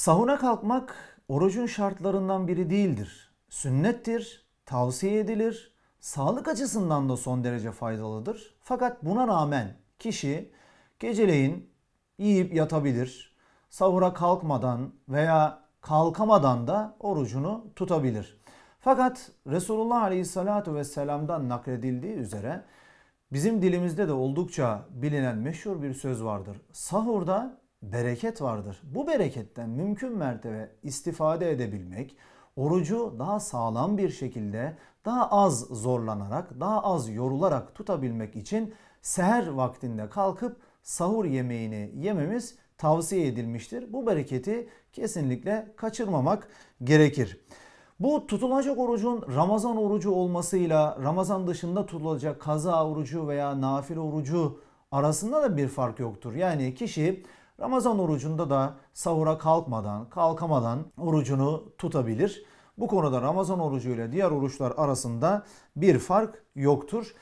Sahura kalkmak orucun şartlarından biri değildir. Sünnettir, tavsiye edilir, sağlık açısından da son derece faydalıdır. Fakat buna rağmen kişi geceleyin yiyip yatabilir, sahura kalkmadan veya kalkamadan da orucunu tutabilir. Fakat Resulullah Aleyhisselatü Vesselam'dan nakledildiği üzere bizim dilimizde de oldukça bilinen meşhur bir söz vardır. Sahurda bereket vardır. Bu bereketten mümkün mertebe istifade edebilmek, orucu daha sağlam bir şekilde, daha az zorlanarak, daha az yorularak tutabilmek için seher vaktinde kalkıp sahur yemeğini yememiz tavsiye edilmiştir. Bu bereketi kesinlikle kaçırmamak gerekir. Bu tutulacak orucun Ramazan orucu olmasıyla Ramazan dışında tutulacak kaza orucu veya nafile orucu arasında da bir fark yoktur. Yani kişi Ramazan orucunda da sahura kalkmadan, kalkamadan orucunu tutabilir. Bu konuda Ramazan orucu ile diğer oruçlar arasında bir fark yoktur.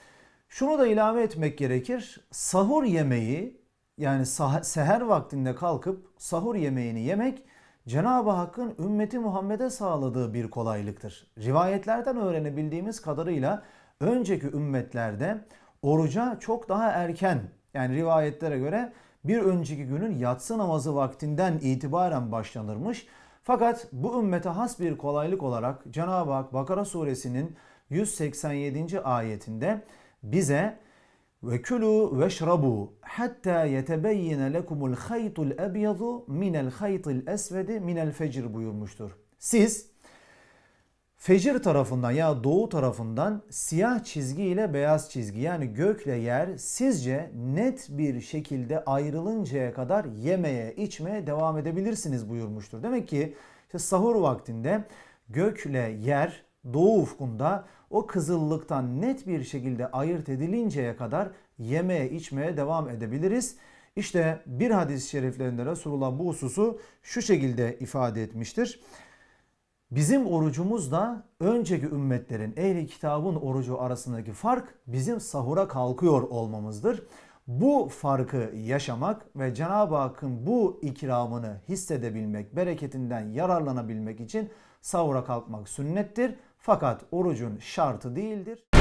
Şunu da ilave etmek gerekir. Sahur yemeği yani seher vaktinde kalkıp sahur yemeğini yemek Cenab-ı Hakk'ın ümmeti Muhammed'e sağladığı bir kolaylıktır. Rivayetlerden öğrenebildiğimiz kadarıyla önceki ümmetlerde oruca çok daha erken yani rivayetlere göre bir önceki günün yatsı namazı vaktinden itibaren başlanırmış. Fakat bu ümmete has bir kolaylık olarak Cenab-ı Hak Bakara suresinin 187. ayetinde bize ve kulu ve şrabu hatta yetebeyyene lekumul haytul ebyadu minel haytil esvedi minel fecir buyurmuştur. Siz Fecir tarafından ya doğu tarafından siyah çizgi ile beyaz çizgi yani gökle yer sizce net bir şekilde ayrılıncaya kadar yemeye içmeye devam edebilirsiniz buyurmuştur. Demek ki işte sahur vaktinde gökle yer doğu ufkunda o kızıllıktan net bir şekilde ayırt edilinceye kadar yemeye içmeye devam edebiliriz. İşte bir hadis-i şeriflerinde Resulullah bu hususu şu şekilde ifade etmiştir. Bizim orucumuz da önceki ümmetlerin ehli kitabın orucu arasındaki fark bizim sahura kalkıyor olmamızdır. Bu farkı yaşamak ve Cenab-ı Hakk'ın bu ikramını hissedebilmek, bereketinden yararlanabilmek için sahura kalkmak sünnettir. Fakat orucun şartı değildir.